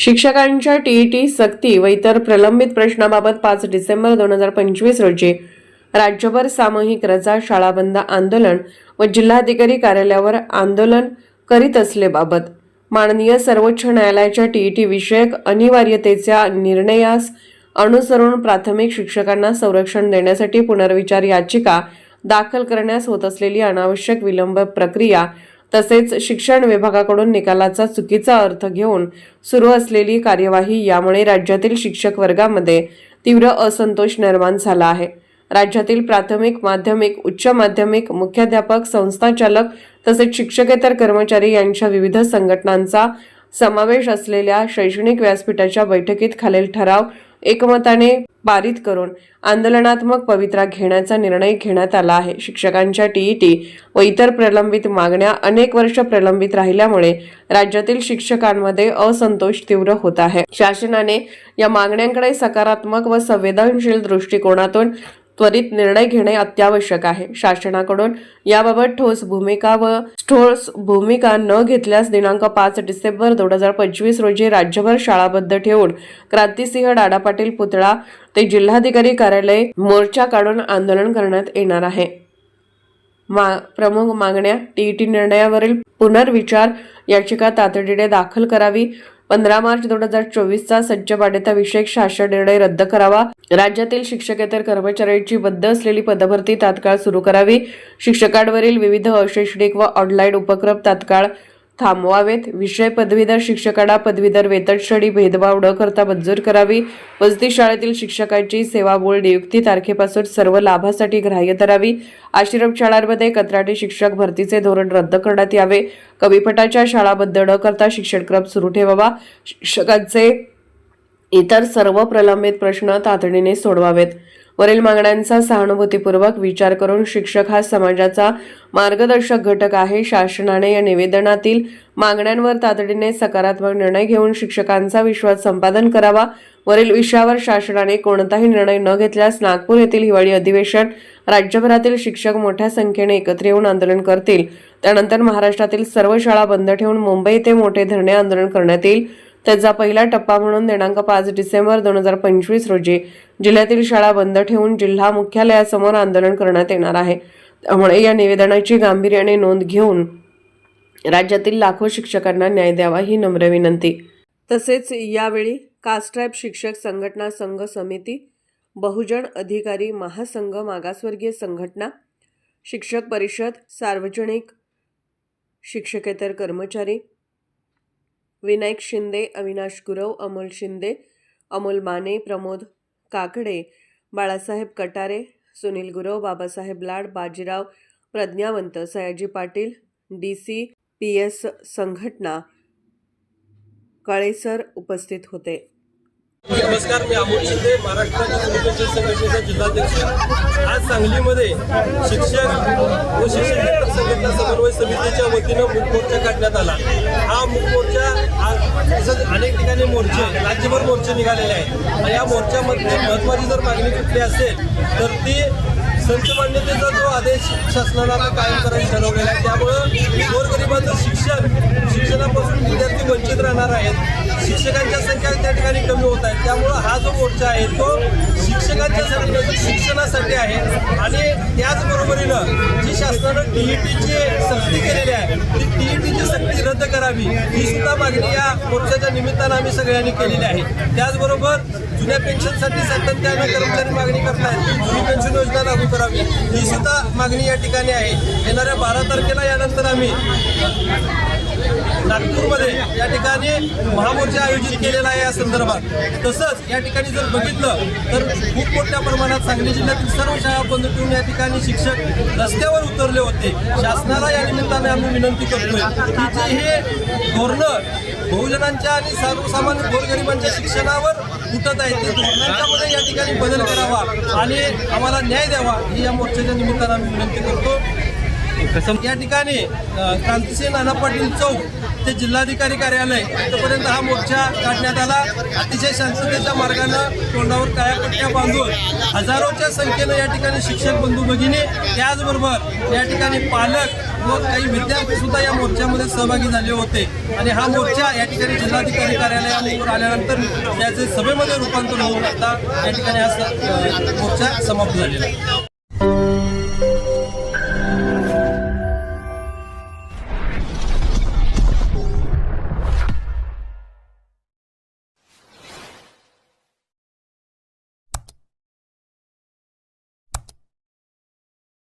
शिक्षकांच्या टीईटी सक्ती व इतर प्रलंबित प्रश्नाबाबत पाच डिसेंबर दोन हजार पंचवीस रोजी राज्यभर सामूहिक रजा शाळा बंद आंदोलन व जिल्हाधिकारी कार्यालयावर आंदोलन करीत असलेबाबत माननीय सर्वोच्च न्यायालयाच्या टीईटी विषयक अनिवार्यतेच्या निर्णयास अनुसरून प्राथमिक शिक्षकांना संरक्षण देण्यासाठी पुनर्विचार याचिका दाखल करण्यास होत असलेली अनावश्यक विलंब प्रक्रिया तसेच शिक्षण विभागाकडून निकालाचा चुकीचा अर्थ घेऊन सुरू असलेली कार्यवाही यामुळे राज्यातील शिक्षक वर्गामध्ये तीव्र असंतोष निर्माण झाला आहे. राज्यातील प्राथमिक माध्यमिक उच्च माध्यमिक मुख्याध्यापक संस्थाचालक तसेच शिक्षकेतर कर्मचारी यांच्या विविध संघटनांचा समावेश असलेल्या शैक्षणिक व्यासपीठाच्या बैठकीत खालील ठराव एकमताने पारित करून आंदोलनात्मक पवित्रा घेण्याचा निर्णय घेण्यात आला आहे. शिक्षकांच्या टीईटी व इतर प्रलंबित मागण्या अनेक वर्ष प्रलंबित राहिल्यामुळे राज्यातील शिक्षकांमध्ये असंतोष तीव्र होत आहे. शासनाने या मागण्यांकडे सकारात्मक व संवेदनशील दृष्टिकोनातून त्वरित निर्णय घेणे अत्यावश्यक आहे. शासनाकडून याबाबत ठोस भूमिका व ठोस भूमिका न घेतल्यास दिनांक पाच डिसेंबर दोन हजार पंचवीस रोजी राज्यभर शाळाबद्ध ठेवून क्रांतिसिंह डाडा पाटील पुतळा ते जिल्हाधिकारी कार्यालय मोर्चा काढून आंदोलन करण्यात येणार आहे. मा प्रमुख मागण्या टीईटी निर्णयावरील पुनर्विचार याचिका तातडीने दाखल करावी. पंधरा मार्च दोन हजार चोवीसचा संच बाध्यता विषयक शासन निर्णय रद्द करावा. राज्यातील शिक्षकेतर कर्मचाऱ्यांची बद्ध असलेली पदभरती तात्काळ सुरू करावी. शिक्षकांवरील विविध अशैक्षणिक व ऑनलाईन उपक्रम तात्काळ थांबवावेत. विषय पदवीधर शिक्षकांना पदवीधर वेतनश्रेणी भेदभाव न करता मंजूर करावी. वसती शाळेतील शिक्षकांची सेवामूळ नियुक्ती तारखेपासून सर्व लाभासाठी ग्राह्य धरावी. आश्रम शाळांमध्ये कंत्राटी शिक्षक भरतीचे धोरण रद्द करण्यात यावे. कविपटाच्या शाळा बंद न करता शिक्षणक्रम सुरू ठेवावा. शिक्षकांचे इतर सर्व प्रलंबित प्रश्न तातडीने सोडवावेत. वरील मागण्यांचा सहानुभूतीपूर्वक विचार करून शिक्षक हा समाजाचा मार्गदर्शक घटक आहे. शासनाने या निवेदनातील मागण्यांवर तातडीने सकारात्मक निर्णय घेऊन शिक्षकांचा विश्वास संपादन करावा. वरील विषयावर शासनाने कोणताही निर्णय न घेतल्यास नागपूर येथील हिवाळी अधिवेशन राज्यभरातील शिक्षक मोठ्या संख्येने एकत्र येऊन आंदोलन करतील. त्यानंतर महाराष्ट्रातील सर्व शाळा बंद ठेवून मुंबई ते मोठे धरणे आंदोलन करण्यात येईल. त्याचा पहिला टप्पा म्हणून दिनांक पाच डिसेंबर दोन हजार पंचवीस रोजी जिल्ह्यातील शाळा बंद ठेवून जिल्हा मुख्यालयासमोर आंदोलन करण्यात येणार आहे. त्यामुळे या निवेदनाची गांभीर्याने नोंद घेऊन राज्यातील लाखो शिक्षकांना न्याय द्यावा ही नम्र विनंती. तसेच यावेळी कास्ट्रॅप शिक्षक संघटना संघ समिती बहुजन अधिकारी महासंघ मागासवर्गीय संघटना शिक्षक परिषद सार्वजनिक शिक्षकेतर कर्मचारी Vinayak Shinde Avinash Gurav Amol Shinde Amol Mane Pramod Kakade Balasaheb Katare Sunil Gurav Babasaheb Lad Bajirao प्रज्ञावंत Sayaji Patil D C P S संघटना कळेसर उपस्थित होते. नमस्कार मी अमोल शिंदे महाराष्ट्र संघटनेचा जिल्हाध्यक्ष. आज सांगलीमध्ये शिक्षक व शिक्षकेतर संघटना समन्वय समितीच्या वतीनं मूक मोर्चा काढण्यात आला. हा मूक मोर्चा आ- तसंच अनेक ठिकाणी मोर्चे राज्यभर मोर्चे निघालेले आहेत. आणि या मोर्चामध्ये महत्त्वाची जर मागणी कुठली असेल तर ती संतमान्यतेचा जो आदेश शासनाला आता कायम करायला ठरवलेला आहे त्यामुळं गोरगरिबांचं शिक्षण शिक्षणापासून विद्यार्थी वंचित राहणार आहेत. शिक्षकांच्या संख्या त्या ठिकाणी कमी होत आहेत. त्यामुळं हा जो मोर्चा आहे तो शिक्षकांच्या नाही, तर शिक्षणासाठी आहे. आणि त्याच शासनानं टी टीची सक्ती केलेली आहे. ती टीईटीची टीची सक्ती रद्द करावी ही सुद्धा मागणी या मोर्चाच्या निमित्तानं आम्ही सगळ्यांनी केलेली आहे. त्याचबरोबर जुन्या पेन्शनसाठी सातत्यानं कर्मचारी मागणी करतायत. जुनी पेन्शन योजना लागू करावी ही सुद्धा मागणी या ठिकाणी आहे. येणाऱ्या बारा तारखेला यानंतर आम्ही नागपूरमध्ये या ठिकाणी महामोर्चा आयोजित केलेला आहे या संदर्भात. तसंच या ठिकाणी जर बघितलं तर खूप मोठ्या प्रमाणात सांगली जिल्ह्यातील सर्व शाळा बंद ठेवून या ठिकाणी शिक्षक रस्त्यावर उतरले होते. शासनाला या निमित्ताने आम्ही विनंती करतोय की जे हे धोरणं बहुजनांच्या आणि सर्वसामान्य गोरगरिबांच्या शिक्षणावर उठत आहेत ते धोरणांच्यामध्ये या ठिकाणी बदल करावा आणि आम्हाला न्याय द्यावा ही या मोर्चाच्या निमित्तानं आम्ही विनंती करतो. या ठिकाणी क्रांतिसिंह नाना पाटील चौक ते जिल्हाधिकारी कार्यालय इथपर्यंत हा मोर्चा काढण्यात आला. अतिशय शांततेच्या मार्गानं तोंडावर कायापट्ट्या बांधून हजारोच्या संख्येनं या ठिकाणी शिक्षक बंधू भगिनी त्याचबरोबर या ठिकाणी पालक व काही विद्यार्थी सुद्धा या मोर्चामध्ये सहभागी झाले होते. आणि हा मोर्चा या ठिकाणी जिल्हाधिकारी कार्यालयावर आल्यानंतर त्याचे सभेमध्ये रूपांतर होऊन आता या ठिकाणी हा मोर्चा समाप्त झालेला आहे.